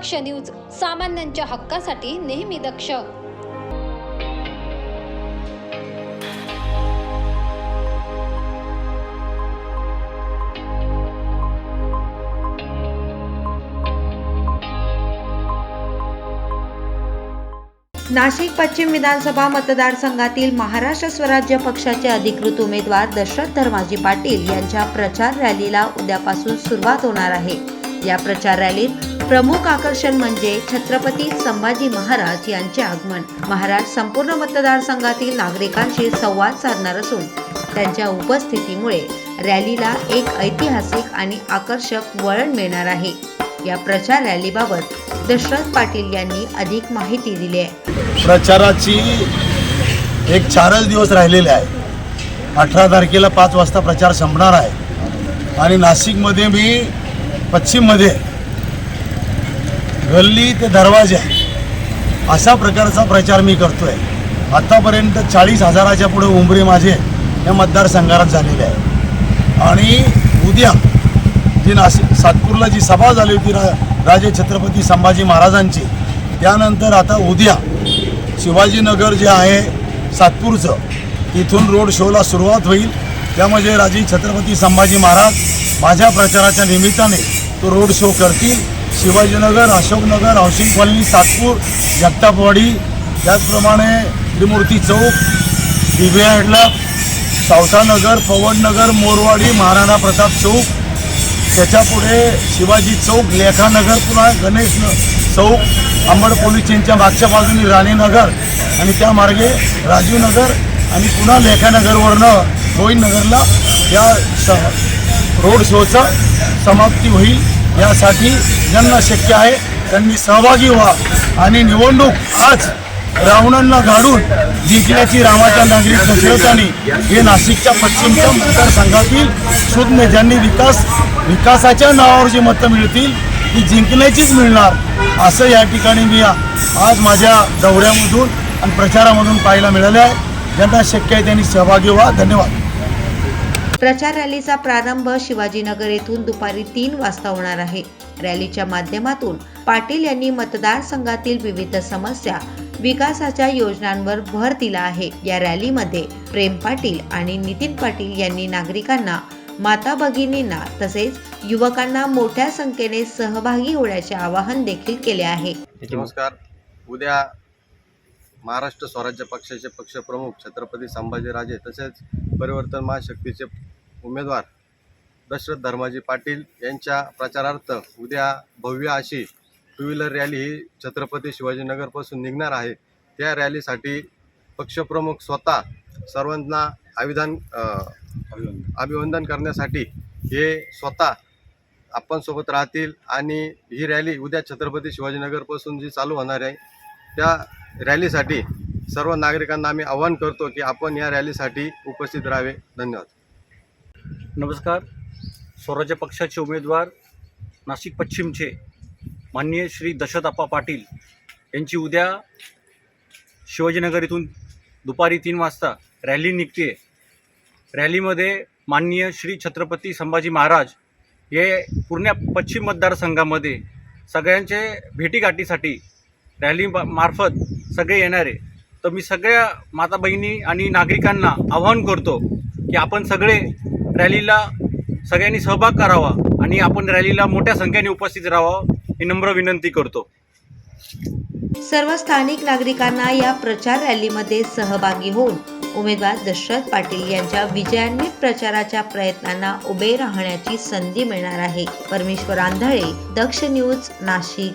दक्ष news सामान्यांच्या हक्कासाठी नेहमी दक्ष. नाशिक पश्चिम विधानसभा मतदारसंघातील महाराष्ट्र स्वराज्य पक्षाचे अधिकृत उमेदवार दशरथ धर्माजी पाटील यांच्या प्रचार रॅलीला उद्यापासून सुरुवात होणार आहे. या प्रचार रॅलीत प्रमुख आकर्षण म्हणजे छत्रपती संभाजी महाराज यांचे आगमन. महाराज संपूर्ण मतदारसंघातील नागरिकांशी संवाद साधणार असून त्यांच्या उपस्थितीमुळे रॅलीला एक ऐतिहासिक आणि आकर्षक वळण मिळणार आहे. या प्रचार रॅलीबाबत दशरथ पाटील यांनी अधिक माहिती दिली आहे. प्रचाराची एक चारच दिवस राहिलेले आहे. अठरा तारखेला पाच वाजता प्रचार संपणार आहे. आणि नाशिकमध्ये मी पश्चिममध्ये गल्ली ते दरवाजा अशा प्रकारचा प्रचार मी करतो आहे आत्तापर्यंत चाळीस हजाराच्या पुढे उंबरे माझे या मतदारसंघात झालेले आहे आणि उद्या जी नाशिक सातपूरला जी सभा झाली होती रा राजे छत्रपती संभाजी महाराजांची त्यानंतर आता उद्या शिवाजीनगर जे आहे सातपूरचं तिथून रोड शोला सुरुवात होईल. त्यामध्ये राजे छत्रपती संभाजी महाराज माझ्या प्रचाराच्या निमित्ताने तो रोड शो करतील. Shivajinagar Ashoknagar housing colony Satpur Jagtapwadi. त्याचप्रमाणे त्रिमूर्ती चौक दिव्या हेडला सावतानगर पवननगर मोरवाडी महाराणा प्रताप चौक. त्याच्यापुढे शिवाजी चौक लेखानगर पुन्हा गणेश चौक अंबड पोलीस स्टेशनच्या मागच्या बाजूने राणीनगर आणि त्या मार्गे राजीवनगर आणि पुन्हा लेखानगरवरनं गोविंदनगरला या स रोड शोचा समाप्ती होईल. यासाठी ज्यांना शक्य आहे त्यांनी सहभागी व्हा. आणि निवडणूक आज रावणांना गाडून जिंकण्याची रामाच्या नागरिक दशरथांनी हे नाशिकच्या पश्चिमच्या मतदारसंघातील शून्य ज्यांनी विकास विकासाच्या नावावर जी मतं मिळतील ती जिंकण्याचीच मिळणार असं या ठिकाणी मी आज माझ्या दौऱ्यामधून आणि प्रचारामधून पाहायला मिळालं आहे. ज्यांना शक्य आहे त्यांनी सहभागी व्हा. धन्यवाद. प्रचार रॅलीचा प्रारंभ शिवाजीनगर येथून दुपारी तीन वाजता होणार आहे. रॅलीच्या माध्यमातून पाटील यांनी मतदारसंघातील विविध समस्या विकासाच्या योजनांवर भर दिला आहे. या रॅलीमध्ये प्रेम पाटील आणि नितीन पाटील यांनी नागरिकांना माता भगिनींना तसेच युवकांना मोठ्या संख्येने सहभागी होण्याचे आवाहन देखील केले आहे. नमस्कार. उद्या महाराष्ट्र स्वराज्य पक्षाचे पक्षप्रमुख छत्रपती संभाजीराजे तसेच परिवर्तन महाशक्तीचे उमेदवार दशरथ धर्माजी पाटील यांच्या प्रचारार्थ उद्या भव्य अशी टू व्हीलर रॅली ही छत्रपती शिवाजीनगरपासून निघणार आहे. त्या रॅलीसाठी पक्षप्रमुख स्वतः सर्वांना अभिधान अभिवंदन करण्यासाठी हे स्वतः आपण सोबत राहतील आणि ही रॅली उद्या छत्रपती शिवाजीनगरपासून जी चालू होणार आहे त्या रॅलीसाठी सर्व नागरिकांना आम्ही आवाहन करतो की आपण या रॅलीसाठी उपस्थित राहावे. धन्यवाद. नमस्कार. स्वराज्य पक्षाचे उमेदवार नाशिक पश्चिमचे माननीय श्री दशरथाप्पा पाटील यांची उद्या शिवाजीनगर इथून दुपारी तीन वाजता रॅली निघते. रॅलीमध्ये माननीय श्री छत्रपती संभाजी महाराज हे पूर्ण पश्चिम मतदारसंघामध्ये सगळ्यांचे भेटीगाठीसाठी रॅली मार्फत सगळे येणारे. तर मी सगळ्या माता बहिणी आणि नागरिकांना आवाहन करतो की आपण सगळे रॅलीला सगळ्यांनी सहभाग करावा आणि आपण रॅलीला मोठ्या संख्येने उपस्थित राहावं ही नम्र विनंती करतो. सर्व स्थानिक नागरिकांना या प्रचार रॅलीमध्ये सहभागी होऊन उमेदवार दशरथ पाटील यांच्या विजयान्वित प्रचाराच्या प्रयत्नांना उभे राहण्याची संधी मिळणार आहे. परमेश्वर आंधळे दक्ष न्यूज नाशिक.